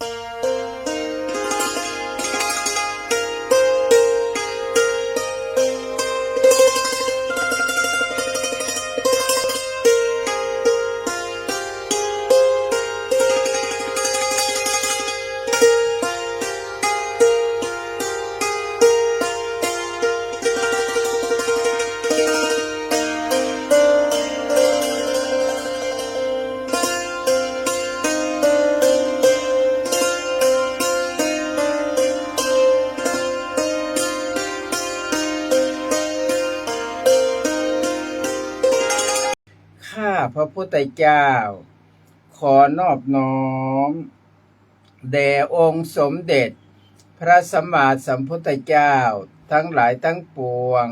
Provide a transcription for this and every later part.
ข้ พระพุทธเจ้า ขอนอบน้อม แด่องค์สมเด็จ พระสัมมาสัมพุทธเจ้า ทั้งหลายทั้งปวง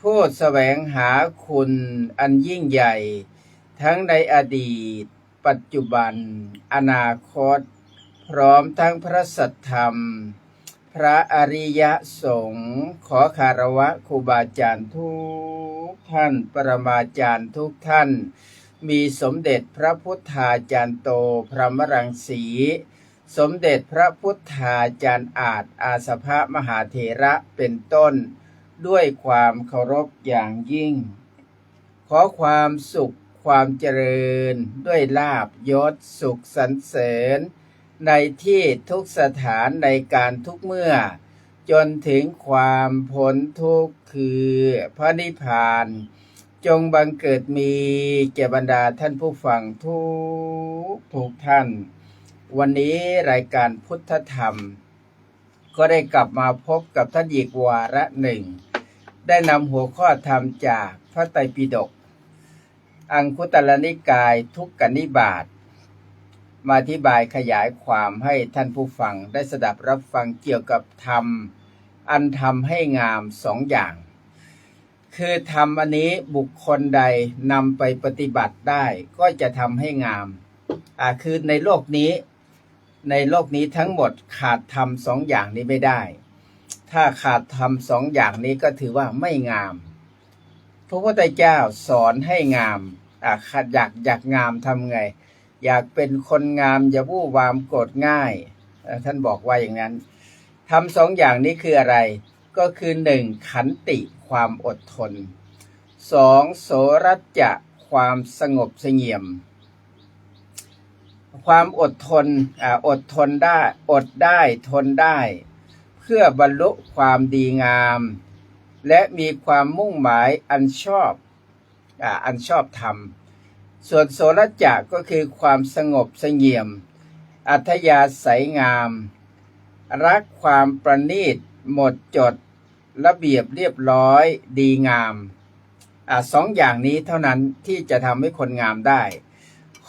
ผู้แสวงหาคุณอันยิ่งใหญ่ ทั้งในอดีต ปัจจุบัน อนาคต พร้อมทั้งพระสัทธรรม พระอริยสงฆ์ขอคารวะครูบาอาจารย์ทุกท่าน ปรมาจารย์ทุกท่าน มีสมเด็จพระพุทธาจารย์โตพระมรังสี สมเด็จพระพุทธาจารย์อาจอาสภะมหาเถระเป็นต้น ด้วยความเคารพอย่างยิ่ง ขอความสุขความเจริญด้วยลาบยศสุขสรรเสริญ ในที่ทุกสถานในการทุกเมื่อ จนถึงความพ้นทุกข์คือพระนิพพาน จงบังเกิดมีแก่บรรดาท่านผู้ฟังทุกทุกท่าน วันนี้รายการพุทธธรรม ก็ได้กลับมาพบกับท่านอีกวาระหนึ่ง ได้นำหัวข้อธรรมจากพระไตรปิฎกอังคุตรนิกายทุกกนิบาตมาอธิบายขยายความให้ท่านผู้ฟังได้สดับรับฟังเกี่ยวกับธรรม อันทำให้งามสองอย่าง คือธรรมอันนี้บุคคลใดนำไปปฏิบัติได้ก็จะทำให้งามอ่าคือในโลกนี้ในโลกนี้ทั้งหมดขาดธรรมสองอย่างนี้ไม่ได้ ถ้าขาดธรรมสองอย่างนี้ก็ถือว่าไม่งาม พระพุทธเจ้าสอนให้งามอ่าขัดอยากอยากงามทำไง อยากเป็นคนงามอย่าวู่วามโกรธง่าย ท่านบอกว่าอย่างนั้นทำสองอย่างนี้คืออะไร ก็คือหนึ่งขันติความอดทนสองโสรัจจะความสงบเสงี่ยม ความอดทนออดทนได้อดได้ทนได้ เพื่อบรรลุความดีงาม และมีความมุ่งหมายอันชอบออันชอบธรรม ส่วนโสรจะก็คือความสงบเสงี่ยม อัธยาศัยงาม รักความประณีตหมดจด ระเบียบเรียบร้อยดีงามอสองอย่างนี้เท่านั้นที่จะทำให้คนงามได้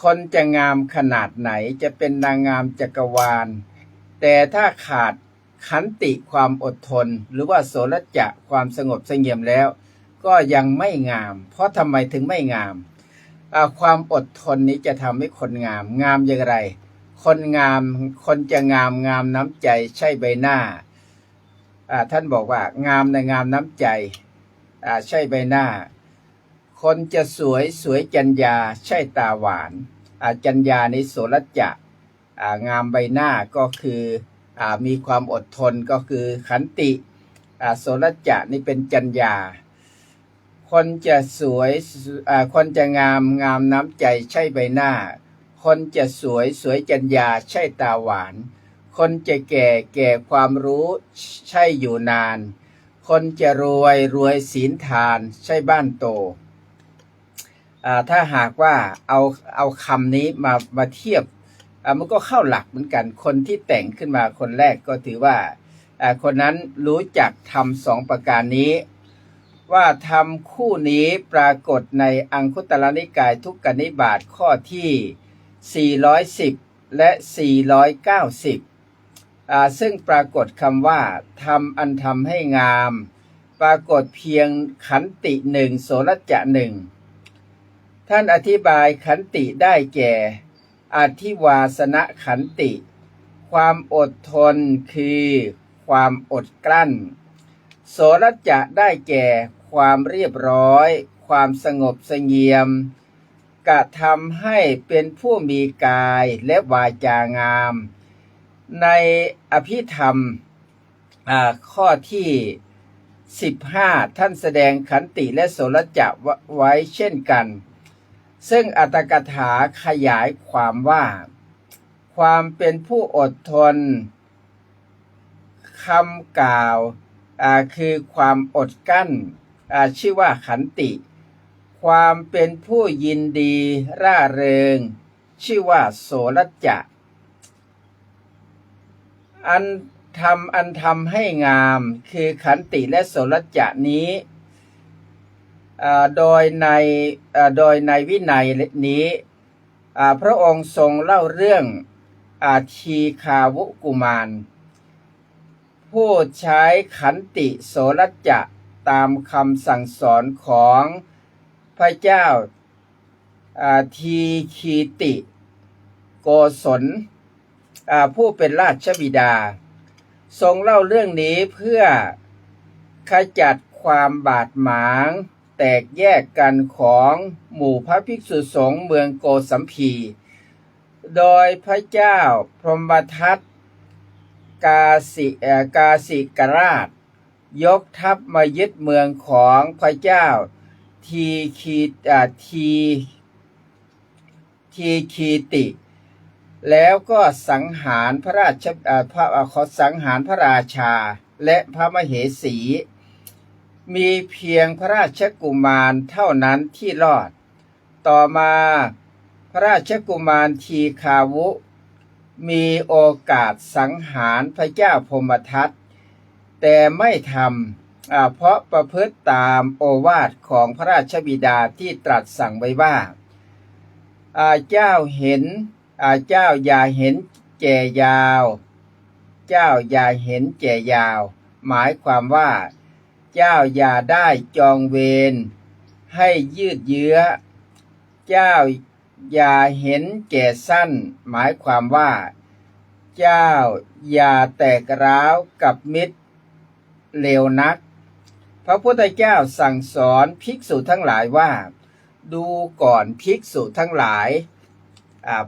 คนจะงามขนาดไหนจะเป็นนางงามจักรวาล แต่ถ้าขาดขันติความอดทน หรือว่าโสรจะความสงบเสงี่ยมแล้ว ก็ยังไม่งาม เพราะทำไมถึงไม่งาม ความอดทนนี้จะทำให้คนงาม งามอย่างไร คนงามคนจะงามงามน้ำใจใช่ใบหน้า ท่านบอกว่างามในงามน้ำใจใช่ใบหน้า คนจะสวยสวยจัญญาใช่ตาหวานจัญญาในโสรจะงามใบหน้าก็คืออมีความอดทนก็คือขันติโสรจะนี่เป็นจัญญา คนจะสวยคนจะงามงามน้ำใจใช่ใบหน้า คนจะสวยสวยจัญญาใช่ตาหวาน คนจะแก่แก่ความรู้ใช่อยู่นาน คนจะรวยรวยศีลทานใช่บ้านโต ถ้าหากว่าเอาเอาคำนี้มามาเทียบมันก็เข้าหลักเหมือนกัน คนที่แต่งขึ้นมาคนแรกก็ถือว่าคนนั้นรู้จักทำสองประการนี้ ว่าทำคู่นี้ปรากฏในอังคุตรนิกายทุกกนิบาตข้อที่ 410 และ 490อ่า ซึ่งปรากฏคำว่าทำอันทำให้งาม ปรากฏเพียงขันติหนึ่งโสรจะหนึ่งท่านอธิบายขันติได้แก่ อธิวาสนะขันติ ความอดทนคือความอดกลั้น โสรจะได้แก่ความเรียบร้อย ความสงบเสงี่ยม กระทำให้เป็นผู้มีกายและวาจางาม ในอภิธรรมข้อที่15ท่านแสดงขันติและโสรจะไว้เช่นกัน ซึ่งอัตกถาขยายความว่า ความเป็นผู้อดทนคำกล่าวคือความอดกั้นชื่อว่าขันติ ความเป็นผู้ยินดีร่าเริง ชื่อว่าโสรจะ อันทำอันทำให้งาม คือขันติและโสรจะนี้โดยในโดยในวินัยนี้พระองค์ทรงเล่าเรื่องอาทีคาวุกุมาร ผู้ใช้ขันติโสรจะตามคำสั่งสอนของพระเจ้าอาทีคีติ โกศล ผู้เป็นราชบิดา ทรงเล่าเรื่องนี้เพื่อขจัดความบาดหมาง แตกแยกกันของหมู่พระภิกษุสงฆ์เมืองโกสัมพี โดยพระเจ้าพรหมทัตกาสิกาสิกราช ยกทัพมายึดเมืองของพระเจ้าทีคีทีทีคีติ แล้วก็สังหารพระราชพระขอสังหารพระราชาและพระมเหสี มีเพียงพระราชกุมารเท่านั้นที่รอด ต่อมาพระราชกุมารทีคาวุ มีโอกาสสังหารพระเจ้าพมทัตแต่ไม่ทำเพราะประพฤติตามโอวาทของพระราชบิดาที่ตรัสสั่งไว้ว่าเจ้าเห็น เจ้าอย่าเห็นแก่ยาว เจ้าอย่าเห็นแก่ยาว หมายความว่า เจ้าอย่าได้จองเวรให้ยืดเยื้อ เจ้าอย่าเห็นแก่สั้น หมายความว่า เจ้าอย่าแตกร้าวกับมิตรเลวนัก พระพุทธเจ้าสั่งสอนภิกษุทั้งหลายว่า ดูก่อนภิกษุทั้งหลายอ่า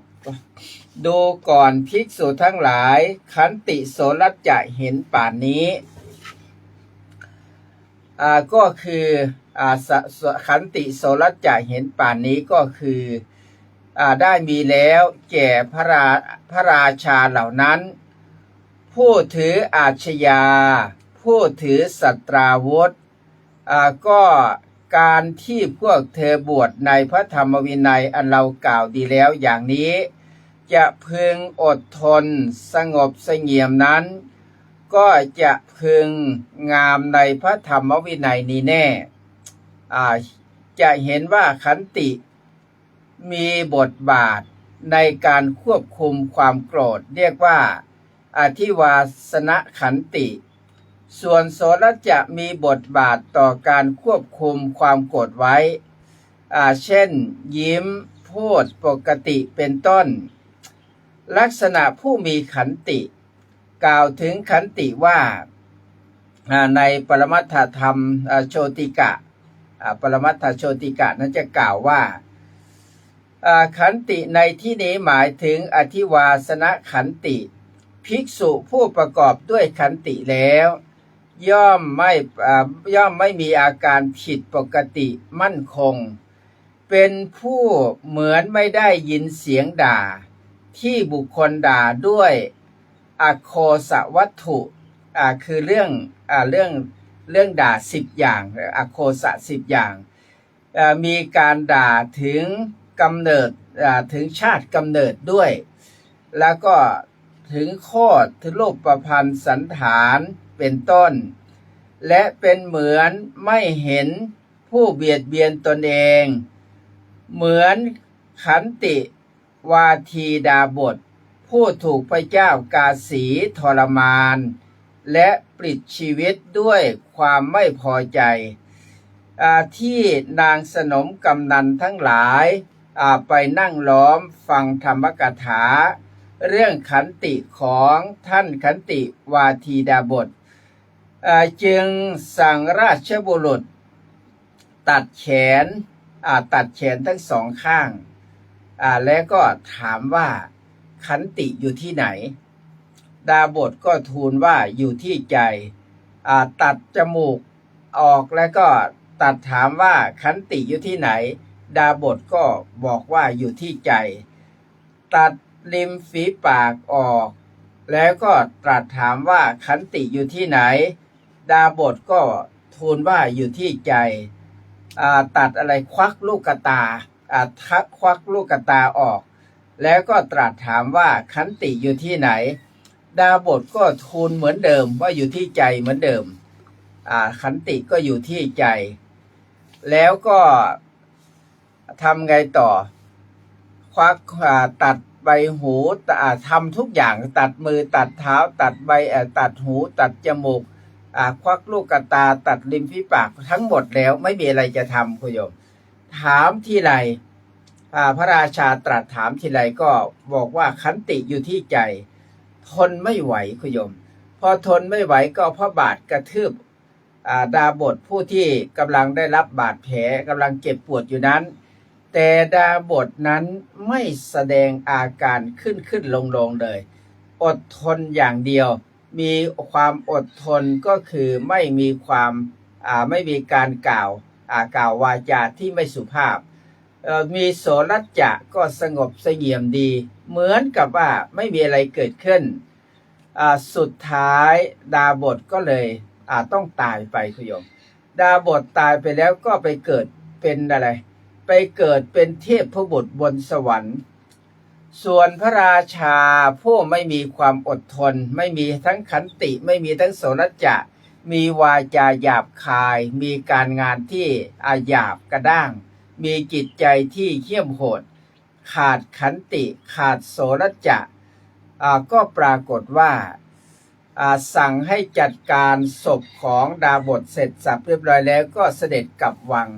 ดูก่อนภิกษุทั้งหลาย ขันติโสรจะเห็นป่านนี้อ่าก็คืออ่าขันติโสรจะเห็นป่านนี้ก็คืออ่าได้มีแล้วแก่พระราพระราชาเหล่านั้น ผู้ถืออาชญา ผู้ถือสัตราวุธอ่าก็ การที่พวกเธอบวชในพระธรรมวินัยอันเรากล่าวดีแล้วอย่างนี้ จะพึงอดทนสงบเสงี่ยมนั้น ก็จะพึงงามในพระธรรมวินัยนี้แน่อ่าจะเห็นว่าขันติมีบทบาทในการควบคุมความโกรธ เรียกว่าอธิวาสนขันติ ส่วนโสรจะมีบทบาทต่อการควบคุมความโกรธไว้ เช่น ยิ้ม พูดปกติเป็นต้น ลักษณะผู้มีขันติ กล่าวถึงขันติว่าในปรมัตถธรรมโชติกะ ปรมัตถโชติกะนั้นจะกล่าวว่าอ่าขันติในที่นี้หมายถึงอธิวาสนขันติ ภิกษุผู้ประกอบด้วยขันติแล้ว ย่อมไม่ย่อมไม่มีอาการผิดปกติมั่นคง เป็นผู้เหมือนไม่ได้ยินเสียงด่า ที่บุคคลด่าด้วยอโคสวัตถุคือเรื่องอเรื่องเรื่องด่าสิบอย่างอโคสะสิบอย่างมีการด่าถึงกำเนิดถึงชาติกำเนิดด้วย แล้วก็ถึงโคตรถึงรูปประพันธ์สันฐานเป็นต้น และเป็นเหมือนไม่เห็นผู้เบียดเบียนตนเอง เหมือนขันติวาทีดาบท ผู้ถูกพระเจ้ากาสีทรมาน และปลิดชีวิตด้วยความไม่พอใจอที่นางสนมกำนันทั้งหลายาไปนั่งล้อมฟังธรรมกถา เรื่องขันติของท่านขันติวาทีดาบท จึงสั่งราชบุรุษ ตัดแขนตัดแขนทั้งสองข้าง แล้วก็ถามว่าขันติอยู่ที่ไหน ดาบทก็ทูลว่าอยู่ที่ใจตัดจมูกออกแล้วก็ตัดถามว่าขันติอยู่ที่ไหน ดาบทก็บอกว่าอยู่ที่ใจ ตัดริมฝีปากออก แล้วก็ตรัสถามว่าขันติอยู่ที่ไหน ดาบทก็ทูลว่าอยู่ที่ใจตัดอะไรควักลูกกตาทักควักลูกกตาออก แล้วก็ตรัสถามว่าขันติอยู่ที่ไหน ดาบทก็ทูลเหมือนเดิมว่าอยู่ที่ใจเหมือนเดิมขันติก็อยู่ที่ใจ แล้วก็ทำไงต่อ ควักตัดใบหูทำทุกอย่างตัดมือตัดเท้า ตัดใบตัดหู ตัดจมูก ควักลูกกระตาตัดริมฝีปากทั้งหมดแล้วไม่มีอะไรจะทำคุณโยม ถามที่ไรพระราชาตรัสถามทีไรก็บอกว่าขันติอยู่ที่ใจ ทนไม่ไหวคุณโยม พอทนไม่ไหวก็พระบาทกระทืบอ่าดาบทผู้ที่กำลังได้รับบาดแผลกำลังเจ็บปวดอยู่นั้น แต่ดาบทนั้นไม่แสดงอาการขึ้นขึ้นลงลงเลย อดทนอย่างเดียว มีความอดทนก็คือไม่มีความไม่มีการกล่าวกล่าววาจาที่ไม่สุภาพ มีโสรัจจะก็สงบเสงี่ยมดี เหมือนกับว่าไม่มีอะไรเกิดขึ้น สุดท้ายดาบทก็เลยต้องตายไปคุณโยม ดาบทตายไปแล้วก็ไปเกิดเป็นอะไร ไปเกิดเป็นเทพพบุตรบนสวรรค์ ส่วนพระราชาผู้ไม่มีความอดทน ไม่มีทั้งขันติ ไม่มีทั้งโสรจะมีวาจาหยาบคาย มีการงานที่อาหยาบกระด้าง มีจิตใจที่เขี้ยมโหด ขาดขันติ ขาดโสรจะอ่าก็ปรากฏว่าอ่าสั่งให้จัดการศพของดาบทเสร็จสับเรียบร้อยแล้วก็เสด็จกลับวัง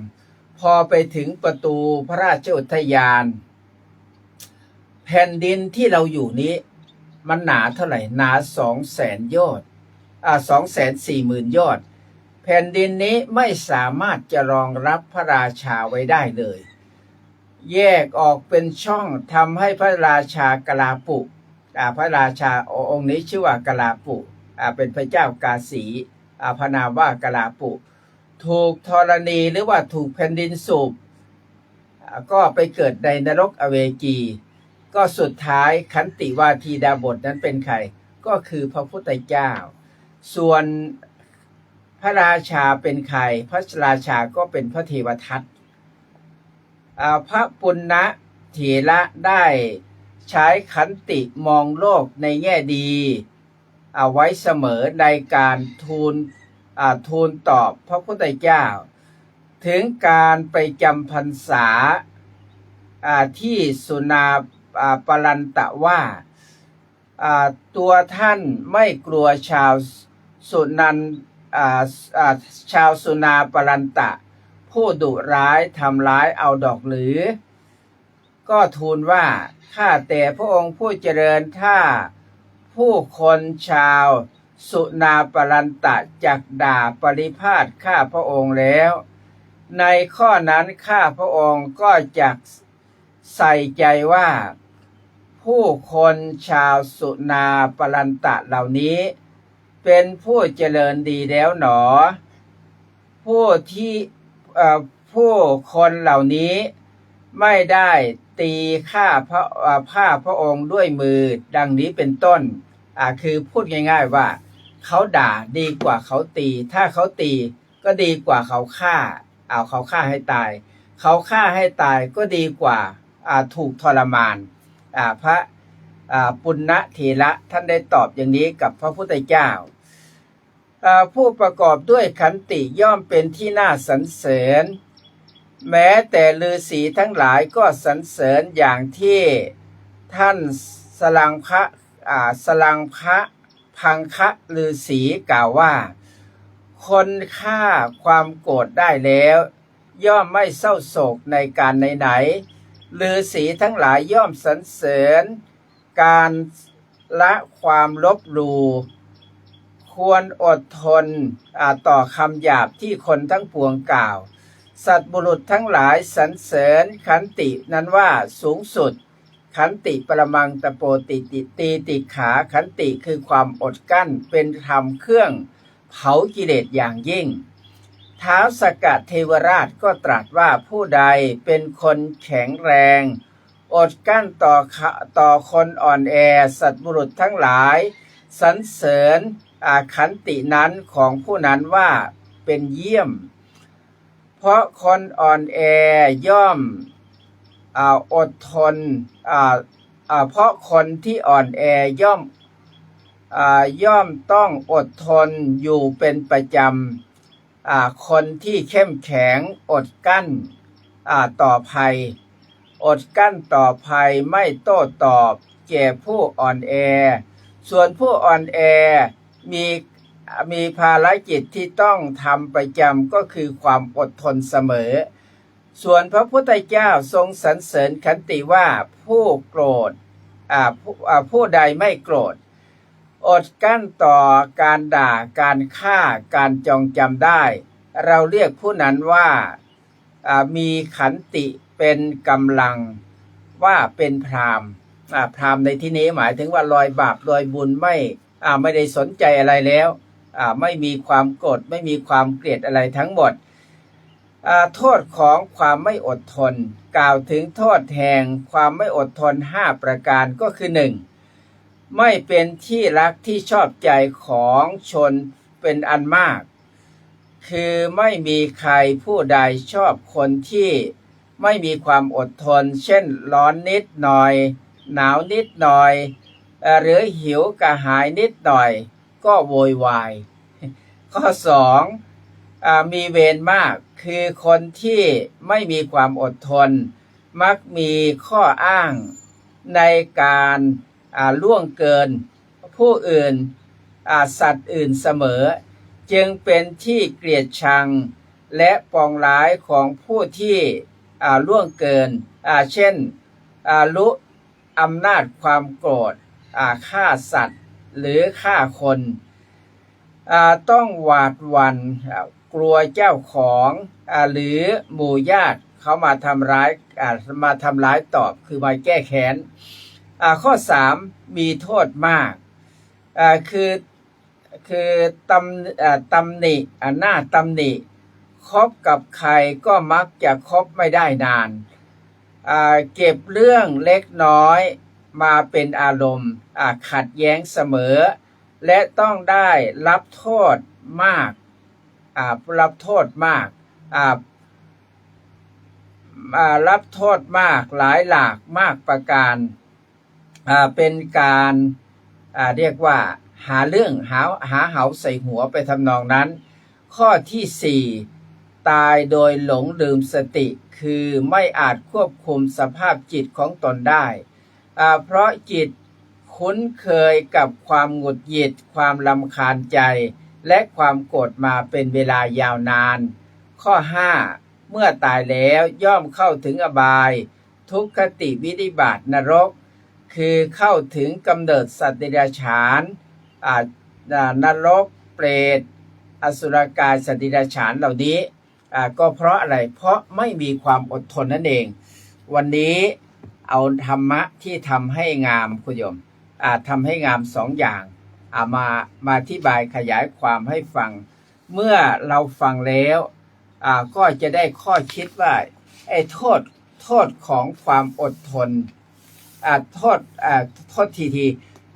พอไปถึงประตูพระราชอุทยาน แผ่นดินที่เราอยู่นี้ มันหนาเท่าไหร่หนาสองแสนยอดอ่าสองแสนสี่หมื่นยอด แผ่นดินนี้ไม่สามารถจะรองรับพระราชาไว้ได้เลย แยกออกเป็นช่องทำให้พระราชากลาปุอ่าพระราชาองค์นี้ชื่อว่ากลาปุอ่าเป็นพระเจ้ากาสีอ่าพนามว่ากลาปุ ถูกธรณีหรือว่าถูกแผ่นดินสูบอ่าก็ไปเกิดในนรกอเวจี ก็สุดท้ายขันติวาทีดาบทนั้นเป็นใคร ก็คือพระพุทธเจ้า ส่วนพระราชาเป็นใคร พระราชาก็เป็นพระเทวทัตอ่าพระปุณณะเถระได้ใช้ขันติมองโลกในแง่ดี เอาไว้เสมอในการทูลอ่าทูลตอบพระพุทธเจ้า ถึงการไปจำพรรษาอ่าที่สุนา ปรันตะว่าตัวท่านไม่กลัวชาวสุนันชาวสุนาปรันตะ ผู้ดุร้ายทำร้ายเอาดอกหรือ ก็ทูลว่าข้าแต่พระองค์ผู้เจริญถ้าผู้คนชาวสุนาปรันตะจักด่าปริพาทข้าพระองค์แล้ว ในข้อนั้นข้าพระองค์ก็จักใส่ใจว่า ผู้คนชาวสุนาปรันตะเหล่านี้ เป็นผู้เจริญดีแล้วหนอ ผู้ที่ผู้คนเหล่านี้ไม่ได้ตีข้าพระผ้าพระองค์ด้วยมือดังนี้เป็นต้นอ่าคือพูดง่าย ๆว่าเขาด่าดีกว่าเขาตี ถ้าเขาตีก็ดีกว่าเขาฆ่าเอาเขาฆ่าให้ตาย เขาฆ่าให้ตายก็ดีกว่าถูกทรมาน พระปุณณเถระท่านได้ตอบอย่างนี้กับพระพุทธเจ้า ผู้ประกอบด้วยขันติย่อมเป็นที่น่าสรรเสริญ แม้แต่ฤาษีทั้งหลายก็สรรเสริญอย่างที่ท่านสลังพระสลังพระพังคะฤาษีกล่าวว่า คนฆ่าความโกรธได้แล้ว ย่อมไม่เศร้าโศกในการไหนๆ ฤาษีทั้งหลายย่อมสรรเสริญ การละความลบหลู่ควรอดทนต่อคำหยาบที่คนทั้งปวงกล่าว สัตบุรุษทั้งหลายสรรเสริญขันตินั้นว่าสูงสุด ขันติปรมังตะโปติติตีติขาขันติคือความอดกั้นเป็นธรรมเครื่อง เผากิเลสอย่างยิ่ง ท้าวสกัดเทวราชก็ตรัสว่าผู้ใดเป็นคนแข็งแรง อดกั้นต่อต่อคนอ่อนแอ สัตว์บุรุษทั้งหลายสรรเสริญอาขันตินั้นของผู้นั้นว่าเป็นเยี่ยม เพราะคนอ่อนแอย่อมอดทนเพราะคนที่อ่อนแอย่อมย่อมต้องอดทนอยู่เป็นประจำ คนที่เข้มแข็งอดกั้นต่อภัย อดกั้นต่อภัยไม่โต้ตอบแก่ผู้อ่อนแอ ส่วนผู้อ่อนแอมีมีภารกิจที่ต้องทำประจำก็คือความอดทนเสมอ ส่วนพระพุทธเจ้าทรงสรรเสริญขันติว่าผู้โกรธผู้ใดไม่โกรธ อดกั้นต่อการด่าการฆ่าการจองจำได้ เราเรียกผู้นั้นว่ามีขันติเป็นกำลังว่าเป็นพรามพรามในที่นี้หมายถึงว่าลอยบาปลอยบุญไม่ไม่ได้สนใจอะไรแล้วไม่มีความโกรธไม่มีความเกลียดอะไรทั้งหมดโทษของความไม่อดทน กล่าวถึงโทษแห่งความไม่อดทน 5 ประการก็คือ 1. ไม่เป็นที่รักที่ชอบใจของชนเป็นอันมาก คือไม่มีใครผู้ใดชอบคนที่ไม่มีความอดทน เช่นร้อนนิดหน่อย หนาวนิดหน่อย หรือหิวกระหายนิดหน่อย ก็โวยวาย ข้อสองอมีเวรมาก คือคนที่ไม่มีความอดทน มักมีข้ออ้างในการ ล่วงเกิน ผู้อื่นสัตว์อื่นเสมอ จึงเป็นที่เกลียดชัง และปองร้ายของผู้ที่ล่วงเกิน เช่นอ่ารู้อำนาจความโกรธฆ่าสัตว์หรือฆ่าคนาต้องหวาดหวันอ่ากลัวเจ้าของอหรือหมู่ญาติเขามาทำร้ายามาทำร้ายตอบคือมาแก้แค้น ข้อ3มีโทษมากคือคือตำตำหนิหน้าตำหนิคบกับใครก็มักจะคบไม่ได้นาน เก็บเรื่องเล็กน้อยมาเป็นอารมณ์ขัดแย้งเสมอ และต้องได้รับโทษมากรับโทษมากรับโทษมากหลายหลากมากประการ เป็นการาเรียกว่าหาเรื่องหาหาเหาใส่หัวไปทำนองนั้น ข้อที่ 4 ตายโดยหลงลืมสติ คือไม่อาจควบคุมสภาพจิตของตนได้ เพราะจิตคุ้นเคยกับความหงุดหงิด ความลำคาญใจ และความโกรธมาเป็นเวลายาวนาน ข้อ 5 เมื่อตายแล้วย่อมเข้าถึงอบาย ทุกขติวินิบาตนรก คือเข้าถึงกำเนิดสัตว์เดรัจฉานอ่านรกเปรตอสุรกายสตว์เติราฉานเหล่านี้อ่าก็เพราะอะไรเพราะไม่มีความอดทนนั่นเอง วันนี้เอาธรรมะที่ทำให้งามคุณโยมอ่าทำให้งามสองอย่างอ่ามามาอธิบายขยายความให้ฟัง เมื่อเราฟังแล้วอ่าก็จะได้ข้อคิดว่าไอ้โทษโทษของความอดทน โทษอาโทษทีที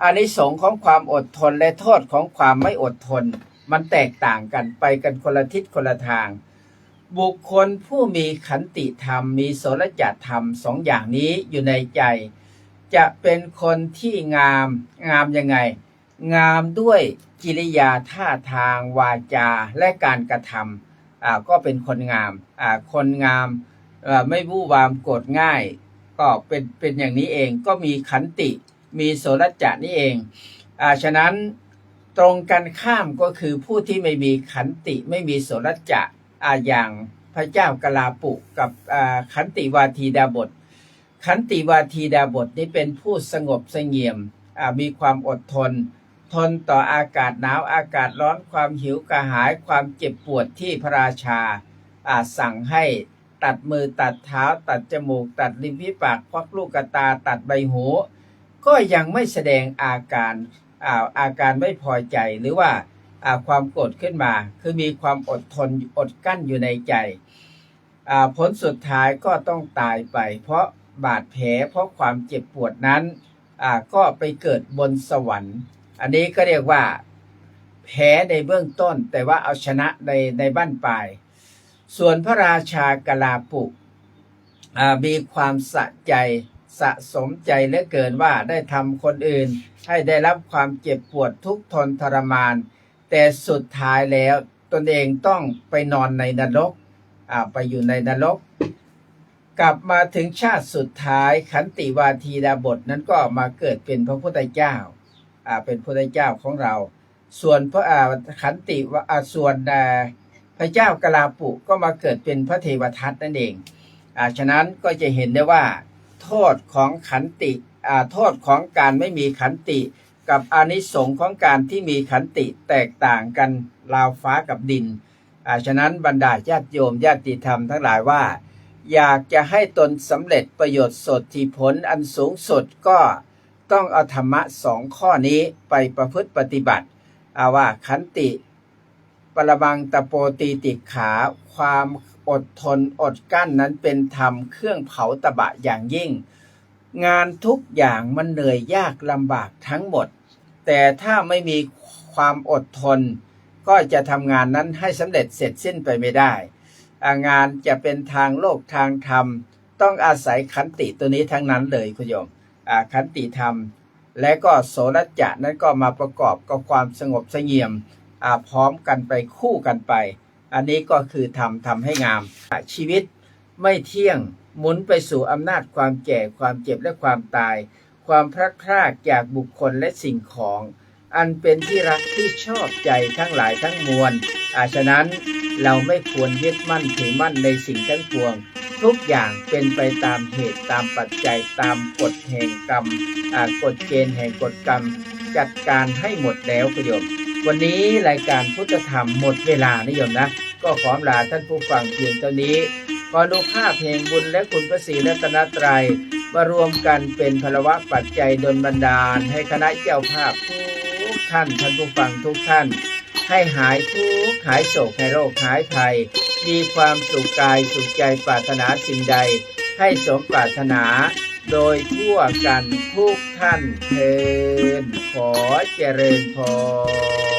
อานิสงส์ของความอดทนและโทษของความไม่อดทน มันแตกต่างกันไปกันคนละทิศคนละทาง บุคคลผู้มีขันติธรรม มีโสรจธรรมสองอย่างนี้อยู่ในใจ จะเป็นคนที่งามงามยังไง งามด้วยกิริยาท่าทางวาจาและการกระทำอาก็เป็นคนงามอาคนงามไม่วู่วามโกรธง่าย ก็เป็นเป็นอย่างนี้เองก็มีขันติมีโสรจะนี่เองอ่าฉะนั้นตรงกันข้ามก็คือผู้ที่ไม่มีขันติไม่มีโสรจะอาอย่างพระเจ้ากลาปุกับอ่าขันติวาทีดาบท ขันติวาทีดาบทนี้เป็นผู้สงบเสงี่ยมอ่ามีความอดทน ทนต่ออากาศหนาวอากาศร้อนความหิวกระหายความเจ็บปวดที่พระราชาอ่าสั่งให้ ตัดมือตัดเท้า ตัดจมูก ตัดริมฝีปากควักลูกกระตา ตัดใบหู ก็ยังไม่แสดงอาการอ่าอาการไม่พอใจหรือว่าอ่าความโกรธขึ้นมา คือมีความอดทนอดกั้นอยู่ในใจอ่าผลสุดท้ายก็ต้องตายไป เพราะบาดแผลเพราะความเจ็บปวดนั้นอ่าก็ไปเกิดบนสวรรค์ อันนี้ก็เรียกว่าแพ้ในเบื้องต้นแต่ว่าเอาชนะในในบ้านปลาย ส่วนพระราชากลาปุกมีความสะใจสะสมใจเหลือเกินว่าได้ทำคนอื่น ให้ได้รับความเจ็บปวดทุกทนทรมาน แต่สุดท้ายแล้วตนเองต้องไปนอนในนรกไปอยู่ในนรก กลับมาถึงชาติสุดท้ายขันติวาทีดาบทนั้นก็มาเกิดเป็นพระพุทธเจ้าเป็นพระพุทธเจ้าของเรา ส่วนพระขันติว่าส่วนอ่า พระเจ้ากลาปุก็มาเกิดเป็นพระเทวทัตนั่นเองอาฉะนั้นก็จะเห็นได้ว่า โทษของขันติอาโทษของการไม่มีขันติ กับอนิสงส์ของการที่มีขันติแตกต่างกันราวฟ้ากับดินอาฉะนั้นบรรดาญาติโยมญาติธรรมทั้งหลายว่า อยากจะให้ตนสำเร็จประโยชน์สดที่ผลอันสูงสุดก็ต้องเอาธรรมะสองข้อนี้ไปประพฤติปฏิบัติอาว่าขันติ รมังตะโปตีติขา ความอดทนอดกั้นนั้นเป็นธรรมเครื่องเผาตะบะอย่างยิ่ง งานทุกอย่างมันเหนื่อยยากลำบากทั้งหมด แต่ถ้าไม่มีความอดทน ก็จะทำงานนั้นให้สำเร็จเสร็จสิ้นไปไม่ได้ งานจะเป็นทางโลกทางธรรม ต้องอาศัยขันติตัวนี้ทั้งนั้นเลยคุณโยมขันติธรรม และก็โสรจะนั้นก็มาประกอบกับความสงบเสงี่ยม พร้อมกันไปคู่กันไป อันนี้ก็คือทำทำให้งาม ชีวิตไม่เที่ยงหมุนไปสู่อำนาจความแก่ความเจ็บและความตาย ความพลัดพรากจากบุคคลและสิ่งของ อันเป็นที่รักที่ชอบใจทั้งหลายทั้งมวลอาฉะนั้นเราไม่ควรยึดมั่นถือมั่นในสิ่งทั้งปวง ทุกอย่างเป็นไปตามเหตุตามปัจจัยตามกฎแห่งกรรมกฎเกณฑ์แห่งกฎกรรม จัดการให้หมดแล้วคุณโยม วันนี้รายการพุทธธรรมหมดเวลานิยมนะ ก็ขอลาท่านผู้ฟังเพียงเท่านี้ขอดูภาพเพลงบุญและคุณพระศรีรัตนตรัยมารวมกันเป็นพลวะปัจจัยดลบันดาล ให้คณะเจ้าภาพทุกท่านท่านผู้ฟังทุกท่าน ให้หายทุกหายโศกหายโรคหายภัย มีความสุขกายสุขใจปรารถนาสิ่งใด ให้สมปรารถนา โดยทั่วกันทุกท่านเทินขอเจริญพร